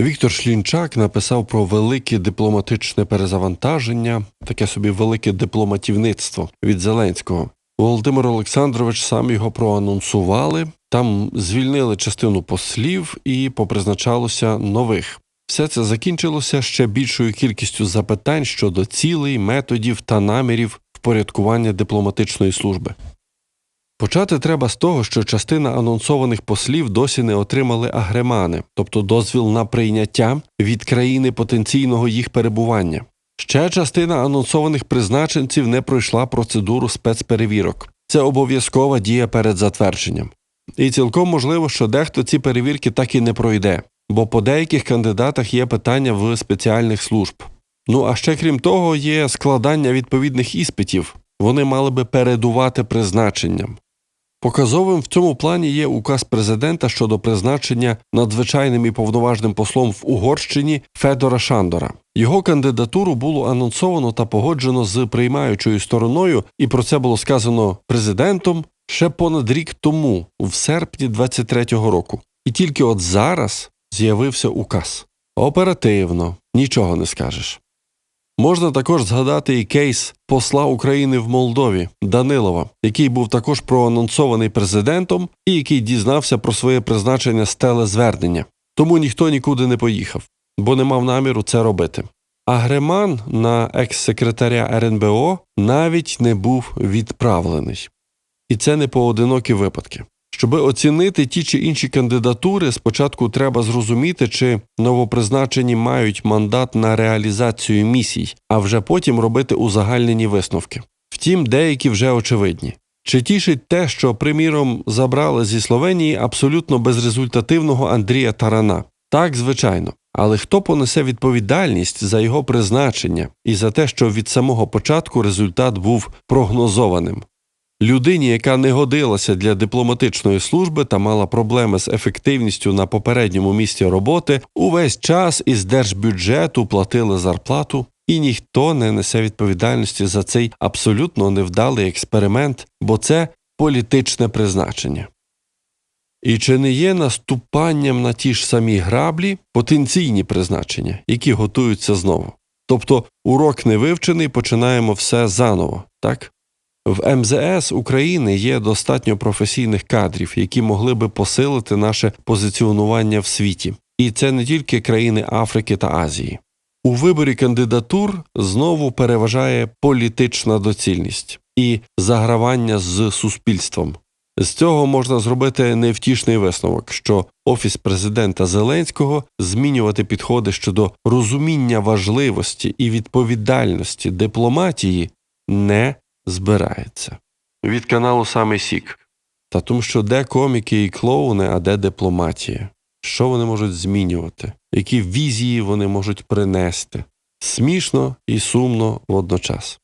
Віктор Шлінчак написав про велике дипломатичне перезавантаження, таке собі велике дипломатівництво від Зеленського. Володимир Олександрович сам його проанонсували. Там звільнили частину послів і попризначалося нових. Все це закінчилося ще більшою кількістю запитань щодо цілей, методів та намірів впорядкування дипломатичної служби. Почати треба з того, що частина анонсованих послів досі не отримали агремани, тобто дозвіл на прийняття від країни потенційного їх перебування. Ще частина анонсованих призначенців не пройшла процедуру спецперевірок. Це обов'язкова дія перед затвердженням. І цілком можливо, що дехто ці перевірки так і не пройде, бо по деяких кандидатах є питання в спеціальних служб. Ну а ще крім того, є складання відповідних іспитів. Вони мали би передувати призначенням. Показовим в цьому плані є указ президента щодо призначення надзвичайним і повноважним послом в Угорщині Федора Шандора. Його кандидатуру було анонсовано та погоджено з приймаючою стороною, і про це було сказано президентом ще понад рік тому, в серпні 23-го року. І тільки от зараз з'явився указ. Оперативно, нічого не скажеш. Можна також згадати і кейс посла України в Молдові Данилова, який був також проанонсований президентом і який дізнався про своє призначення з телезвернення. Тому ніхто нікуди не поїхав, бо не мав наміру це робити. А Греман на екс-секретаря РНБО навіть не був відправлений. І це не поодинокі випадки. Щоби оцінити ті чи інші кандидатури, спочатку треба зрозуміти, чи новопризначені мають мандат на реалізацію місій, а вже потім робити узагальнені висновки. Втім, деякі вже очевидні. Чи тішить те, що, приміром, забрали зі Словенії абсолютно безрезультативного Андрія Тарана? Так, звичайно. Але хто понесе відповідальність за його призначення і за те, що від самого початку результат був прогнозованим? Людині, яка не годилася для дипломатичної служби та мала проблеми з ефективністю на попередньому місці роботи, увесь час із держбюджету платили зарплату, і ніхто не несе відповідальності за цей абсолютно невдалий експеримент, бо це політичне призначення. І чи не є наступанням на ті ж самі граблі потенційні призначення, які готуються знову? Тобто урок не вивчений, починаємо все заново, так? В МЗС України є достатньо професійних кадрів, які могли би посилити наше позиціонування в світі. І це не тільки країни Африки та Азії. У виборі кандидатур знову переважає політична доцільність і загравання з суспільством. З цього можна зробити невтішний висновок, що Офіс президента Зеленського змінювати підходи щодо розуміння важливості і відповідальності дипломатії не збирається. Від каналу Саме Сік. Та тому, що де коміки і клоуни, а де дипломатія? Що вони можуть змінювати? Які візії вони можуть принести? Смішно і сумно водночас.